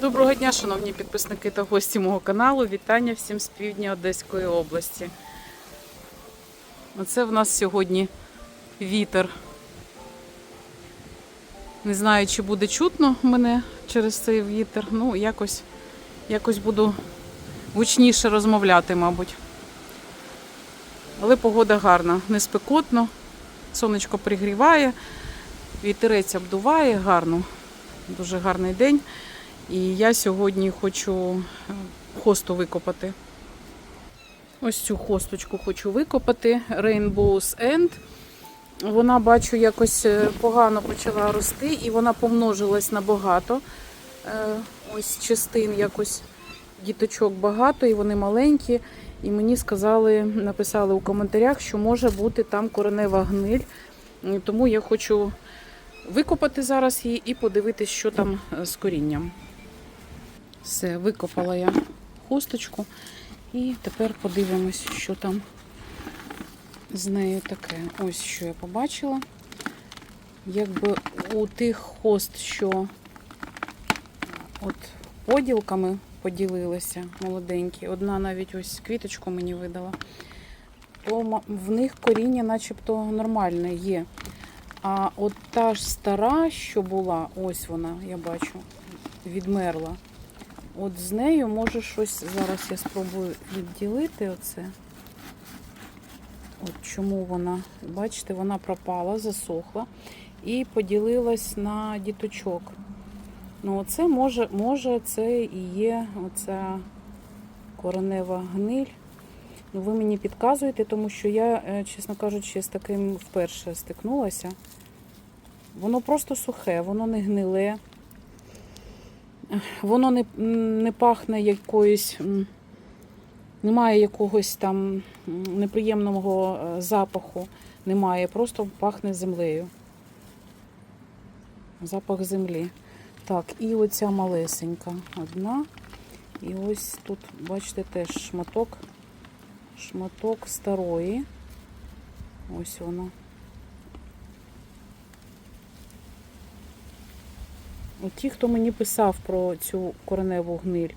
Доброго дня, шановні підписники та гості мого каналу. Вітання всім з півдня Одеської області. Оце в нас сьогодні вітер. Не знаю, чи буде чутно мене через цей вітер. Ну, якось, якось буду гучніше розмовляти, мабуть. Але погода гарна, не спекотно, сонечко пригріває, вітерець обдуває гарно. Дуже гарний день. І я сьогодні хочу е, хосту викопати. Ось цю хосточку хочу викопати. Rainbow's End. Вона, бачу, якось е, погано почала рости і вона помножилась набагато. Е, Ось частин якось діточок багато, і вони маленькі. І мені сказали, написали у коментарях, що може бути там коренева гниль. Тому я хочу викопати зараз її і подивитись, що там з корінням. Все, викопала я хусточку. І тепер подивимось, що там з нею таке. Ось що я побачила. Якби у тих хост, що от поділками поділилися молоденькі, одна навіть ось квіточку мені видала, то в них коріння начебто нормальне є. А от та ж стара, що була, ось вона, я бачу, відмерла. От з нею може щось. Зараз я спробую відділити оце. От чому вона, бачите, вона пропала, засохла і поділилась на діточок. Ну, оце може, може, це і є оця коренева гниль. Ну, ви мені підказуєте, тому що я, е, чесно кажучи, з таким вперше стикнулася. Воно просто сухе, воно не гниле. Воно не, не пахне якоюсь, немає якогось там неприємного е, запаху, немає, просто пахне землею. Запах землі. Так, і оця малесенька одна. І ось тут, бачите, теж шматок, шматок старої. Ось воно. Ті, хто мені писав про цю кореневу гниль,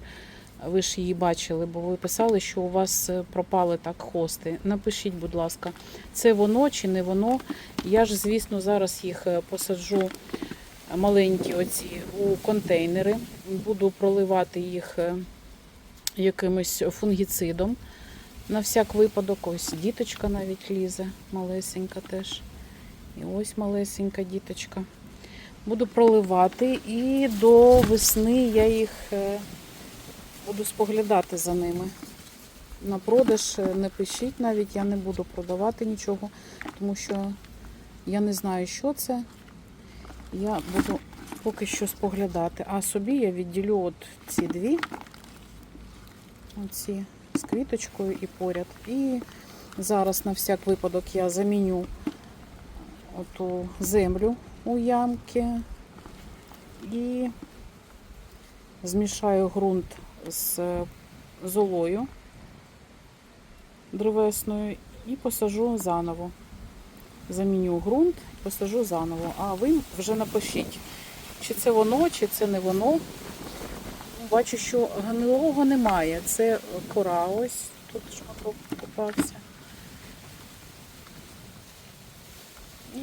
ви ж її бачили, бо ви писали, що у вас е, пропали так хости. Напишіть, будь ласка, це воно чи не воно. Я ж, звісно, зараз їх е, посаджу маленькі оці у контейнери. Буду проливати їх е, якимось фунгіцидом. На всяк випадок, ось діточка навіть лізе, малесенька теж. І ось малесенька діточка. Буду проливати і до весни я їх е, буду споглядати за ними. На продаж е, не пишіть навіть, я не буду продавати нічого, тому що я не знаю, що це. Я буду поки що споглядати. А собі я відділю от ці дві, оці з квіточкою і поряд. І зараз на всяк випадок я заміню оту землю у ямки і змішаю ґрунт з золою древесною і посажу заново. Заміню ґрунт і посажу заново. А ви вже напишіть, чи це воно, чи це не воно. Бачу, що гнилого немає. Це кора ось тут шматок попався.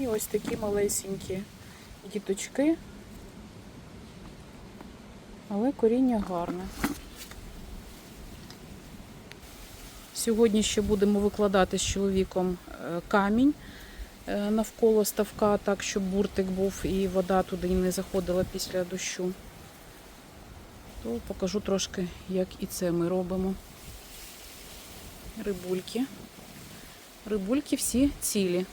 І ось такі малесенькі діточки. Але коріння гарне. Сьогодні ще будемо викладати з чоловіком е, камінь е, навколо ставка, так, щоб буртик був і вода туди не заходила після дощу. То покажу трошки, як і це ми робимо. Рибульки. Рибульки всі цілі.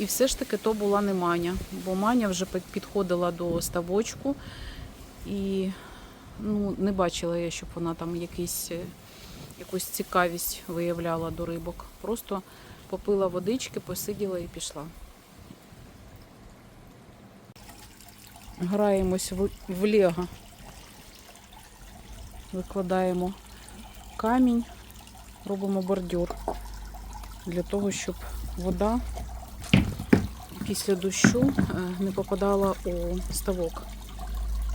І все ж таки то була не маня, бо маня вже підходила до ставочку і ну, не бачила я, щоб вона там якийсь, е, якусь цікавість виявляла до рибок. Просто попила водички, посиділа і пішла. Граємось в, в лего. Викладаємо камінь, робимо бордюр для того, щоб вода після дощу е, не попадала у ставок.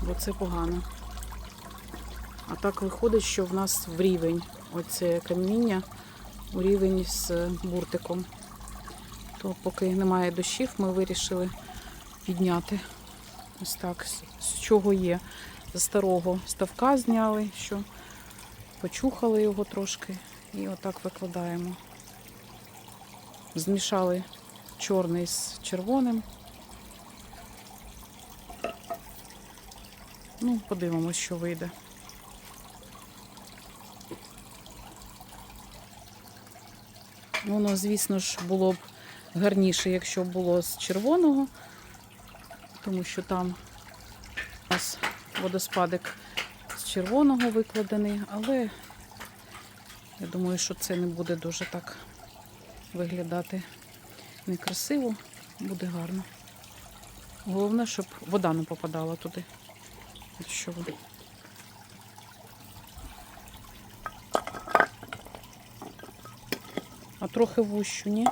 бо це погано. А так виходить, що в нас в рівень оце каміння у рівень з буртиком. То поки немає дощів, ми вирішили підняти. Ось так, з- чого є. З старого ставка зняли, що почухали його трошки і отак викладаємо. Змішали чорний з червоним. Ну, подивимось, що вийде. Воно, звісно ж, було б гарніше, якщо б було з червоного, тому що там у нас водоспадик з червоного викладений, але я думаю, що це не буде дуже так виглядати некрасиво, буде гарно. Головне, щоб вода не попадала туди. Якщо вода. А трохи вущу, ні?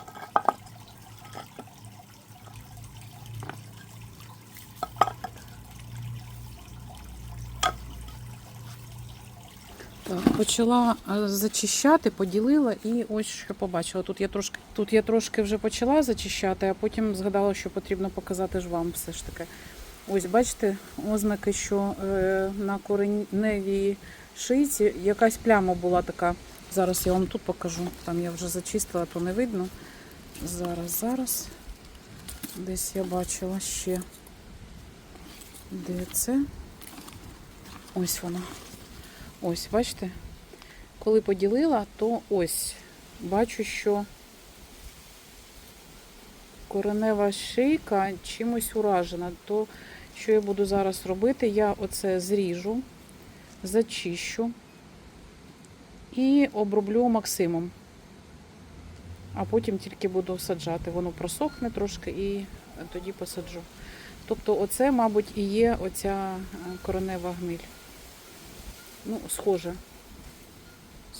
Так, почала е, зачищати, поділила і ось що побачила. Тут я трошки, тут я трошки вже почала зачищати, а потім згадала, що потрібно показати ж вам все ж таки. Ось бачите, ознаки, що е, на кореневій шийці якась пляма була така. Зараз я вам тут покажу. Там я вже зачистила, то не видно. Зараз, зараз. Десь я бачила ще. Де це? Ось вона. Ось, бачите? Коли поділила, то ось бачу, що коренева шийка чимось уражена. То, що я буду зараз робити, я оце зріжу, зачищу і оброблю максимом. А потім тільки буду саджати. Воно просохне трошки і тоді посаджу. Тобто, оце, мабуть, і є оця е, коренева гниль. Ну, схоже.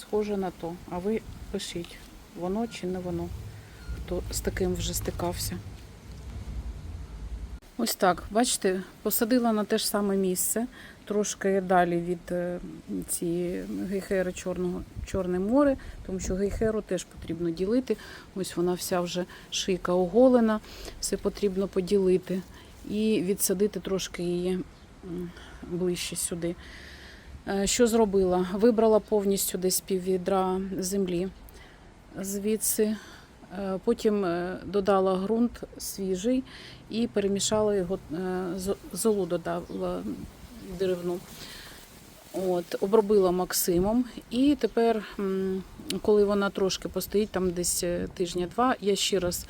Схоже на то. А ви пишіть, воно чи не воно, хто з таким вже стикався. Ось так, бачите, посадила на те ж саме місце, трошки далі від е, цієї гейхери чорного, Чорне море, тому що гейхеру теж потрібно ділити. Ось вона вся вже шийка оголена, все потрібно поділити і відсадити трошки її ближче сюди. Е, Що зробила? Вибрала повністю десь піввідра землі звідси. Е, Потім е, додала ґрунт свіжий і перемішала його, золу додала деревну. От, обробила максимом. І тепер, коли вона трошки постоїть, там десь тижня-два, я ще раз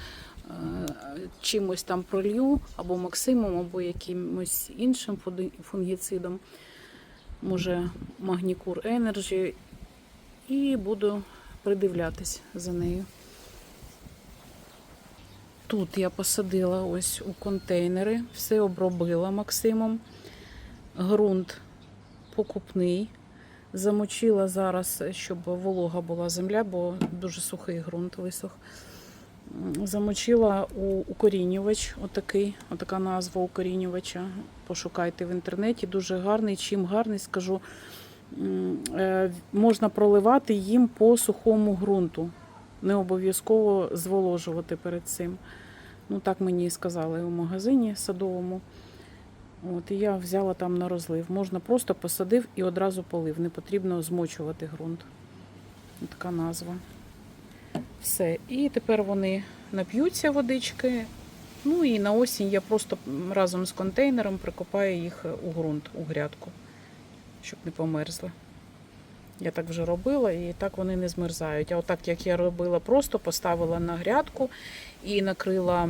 чимось там пролью, або максимом, або якимось іншим фунгіцидом може Магнікур Energy, і буду придивлятись за нею. Тут я посадила ось у контейнери, все обробила максимом. Ґрунт покупний. Замочила зараз, щоб волога була земля, бо дуже сухий ґрунт висох. Замочила у укорінювач, отакий, отака назва укорінювача. Пошукайте в інтернеті. Дуже гарний. Чим гарний, скажу, е, можна проливати їм по сухому ґрунту. Не обов'язково зволожувати перед цим. Ну, так мені і сказали у магазині садовому. От, і я взяла там на розлив. Можна просто посадив і одразу полив. Не потрібно змочувати ґрунт. Така назва. Все. І тепер вони нап'ються водички. Ну і на осінь я просто разом з контейнером прикопаю їх у ґрунт, у грядку, щоб не померзли. Я так вже робила, і так вони не змерзають. А отак, як я робила, просто поставила на грядку і накрила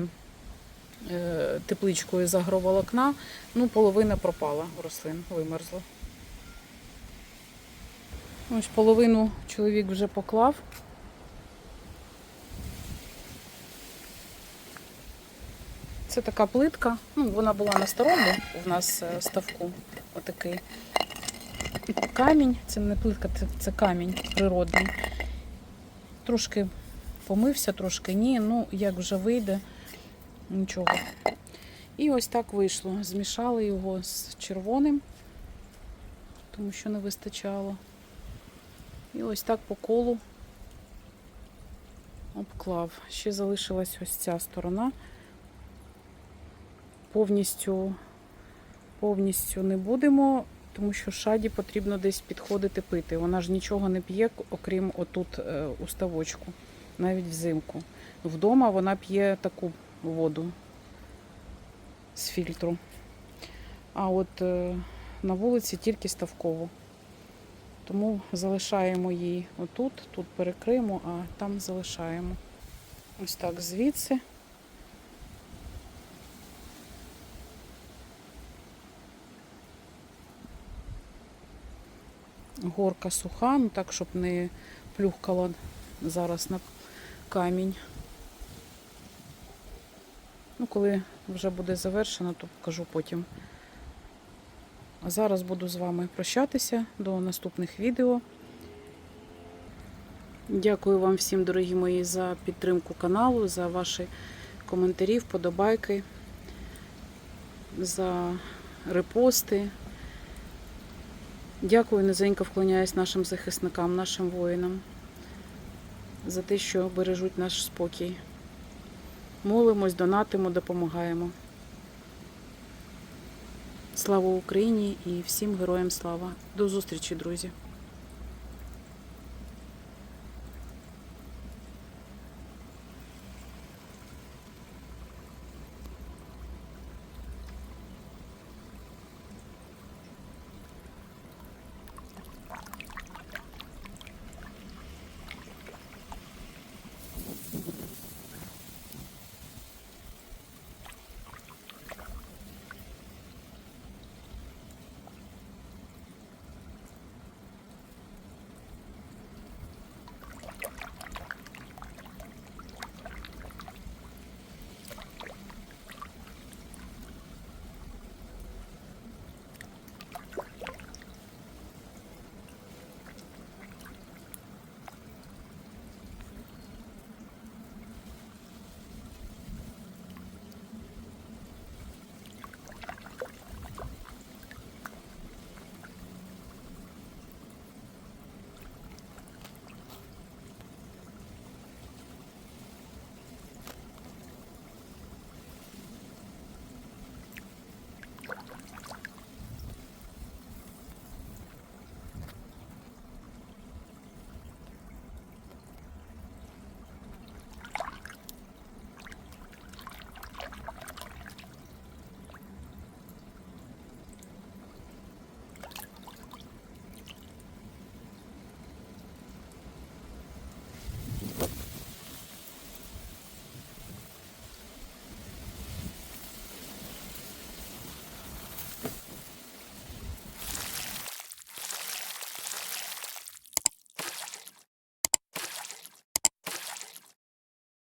е, тепличкою з агроволокна, ну, половина пропала рослин, вимерзла. Ось половину чоловік вже поклав. Це така плитка. Ну, вона була на старому у нас е, ставку. Отакий камінь. Це не плитка, це, це камінь природний. Трошки помився, трошки ні. Ну, як вже вийде, нічого. І ось так вийшло. Змішали його з червоним, тому що не вистачало. І ось так по колу обклав. Ще залишилась ось ця сторона. Повністю, повністю не будемо, тому що шаді потрібно десь підходити пити. Вона ж нічого не п'є, окрім отут е, у ставочку, навіть взимку. Вдома вона п'є таку воду з фільтру. А от е, на вулиці тільки ставкову. Тому залишаємо її отут, тут перекриємо, а там залишаємо. Ось так звідси. Горка суха, ну так, щоб не плюхкала зараз на камінь. Ну, коли вже буде завершено, то покажу потім. А зараз буду з вами прощатися до наступних відео. Дякую вам всім, дорогі мої, за підтримку каналу, за ваші коментарі, вподобайки, за репости. Дякую, низенько вклоняюсь нашим захисникам, нашим воїнам за те, що бережуть наш спокій. Молимось, донатимо, допомагаємо. Слава Україні і всім героям слава. До зустрічі, друзі!